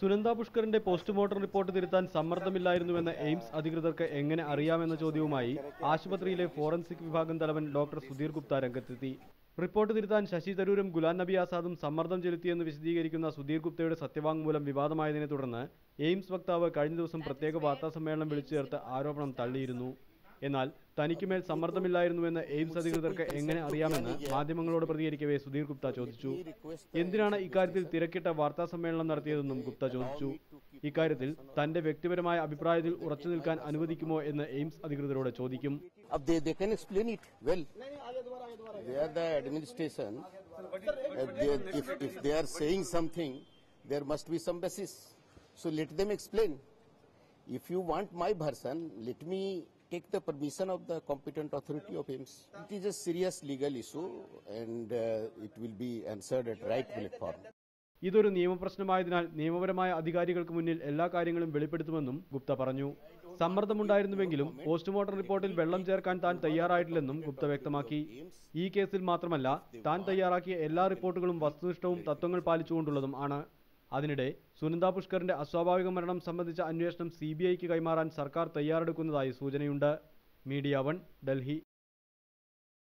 Sunanda പുഷ്കറിന്റെ postmortem report തിരുത്താൻ സമ്മർദ്ദമില്ലായിരുന്നുവെന്ന് AIIMS അധികൃതർക്ക് എങ്ങനെ അറിയാമെന്ന ചോദ്യവുമായി ആശുപത്രിയിലെ ഫോറൻസിക് വിഭാഗം തലവൻ ഡോക്ടർ സുധീർ ഗുപ്ത രംഗത്തെത്തി. റിപ്പോർട്ട് തിരുത്താൻ ശശി തരൂരും ഗുലാം നബി ആസാദും സമ്മർദ്ദം ചെലുത്തിയെന്ന് വിശദീകരിക്കുന്ന സുധീർ ഗുപ്തയുടെ സത്യവാങ്മൂലം വിവാദമായതിനെ തുടർന്ന് എയിംസ് വക്താവ് കഴിഞ്ഞ ദിവസം പ്രത്യേക വാർത്താസമ്മേളനം വിളിച്ചു ചേർത്ത് ആരോപണം തള്ളിയിരുന്നു. എന്നാൽ തനിക്കുമേൽ സമ്മർദ്ദമില്ലായിരുന്നുവെന്ന് എയിംസ് അധികൃതർക്ക് എങ്ങനെ അറിയാമെന്ന് മാധ്യമങ്ങളോട് പ്രതികരിക്കവേ സുധീർ ഗുപ്ത ചോദിച്ചു. എന്തിനാണ് ഇക്കാര്യത്തിൽ തിരക്കിട്ട വാർത്താ സമ്മേളനം നടത്തിയതെന്നും ഗുപ്ത ചോദിച്ചു. ഇക്കാര്യത്തിൽ തന്റെ വ്യക്തിപരമായ അഭിപ്രായത്തിൽ ഉറച്ചു നിൽക്കാൻ അനുവദിക്കുമോ എന്ന് എയിംസ് അധികൃതരോട് ചോദിക്കും. Let them explain. If you want my version, let me take the permission of the competent authority of AIMS. It is a serious legal issue and uh, it will be answered at right platform. ഇതൊരു നിയമപ്രശ്നമായതിനാൽ നിയമപരമായ അധികാരികൾക്ക് മുന്നിൽ എല്ലാ കാര്യങ്ങളും വെളിപ്പെടുത്തുമെന്നും ഗുപ്ത പറഞ്ഞു സമ്മർദ്ദമുണ്ടായിരുന്നുവെങ്കിലും postmortem റിപ്പോർട്ടിൽ വെള്ളം ചേർക്കാൻ താൻ തയ്യാറായിട്ടില്ലെന്നും ഗുപ്ത വ്യക്തമാക്കി ഈ കേസിൽ മാത്രമല്ല താൻ തയ്യാറാക്കിയ എല്ലാ റിപ്പോർട്ടുകളും വസ്തുനിഷ്ഠവും തത്വങ്ങൾ പാലിച്ചുകൊണ്ടുള്ളതും ആണ് അതിനിടെ സുനന്ദ പുഷ്കറിന്റെ അസ്വാഭാവിക മരണം സംബന്ധിച്ച അന്വേഷണം സി കൈമാറാൻ സർക്കാർ തയ്യാറെടുക്കുന്നതായി സൂചനയുണ്ട്. Media one Delhi.